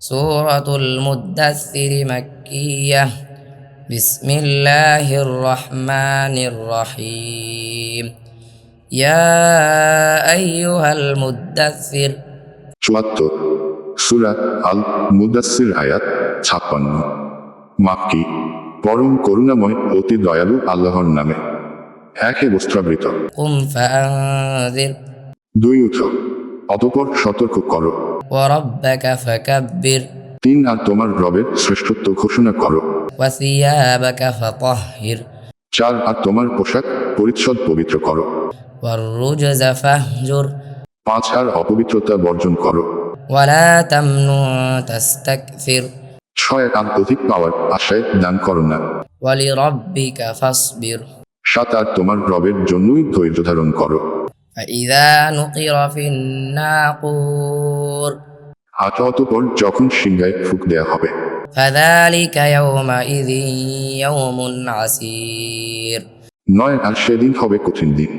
سورة المدثر مكية بسم الله الرحمن الرحيم يا أيها المدثر চুয়াত্তর সুরা আল মুদাসির আয়াত ছাপ্পান্ন মাক্কি পরম করুণাময় অতি দয়ালু আল্লাহর নামে একে বস্ত্রাবৃত قم فأنذر দুই উঠো অতপর সতর্ক করো وربك فكبر তিন আর তোমার রবের শ্রেষ্ঠত্ব ঘোষণা করো وثيابك فطهر চার আর তোমার পোশাক পরিচ্ছদ পবিত্র করো والرجز فاهجر পাঁচ আর অপবিত্রতা বর্জন করো ولا تمنن تستكثر ছয় আর অধিক পাওয়ার আশায় দান করো না ولربك فاصبر সাত আর তোমার রবের জন্যই ধৈর্য ধারণ করো فإذا نقر في الناقور আট অতপর যখন সিংহায় ফুক দেয়া হবে فذلك يومئذ يوم عسير নয় আর সেদিন হবে কঠিন দিন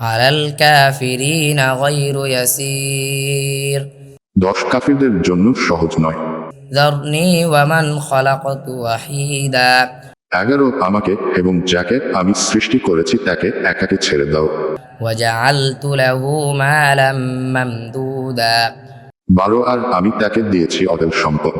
على الكافرين غير يسير দশ কাফিরদের জন্য সহজ নয় ذرني ومن خلقت وحيدا এগারো আমাকে এবং যাকে আমি সৃষ্টি করেছি তাকে একাকে ছেড়ে দাও وجعلت له مالا ممدودا বারো আর আমি তাকে দিয়েছি অদেল সম্পদ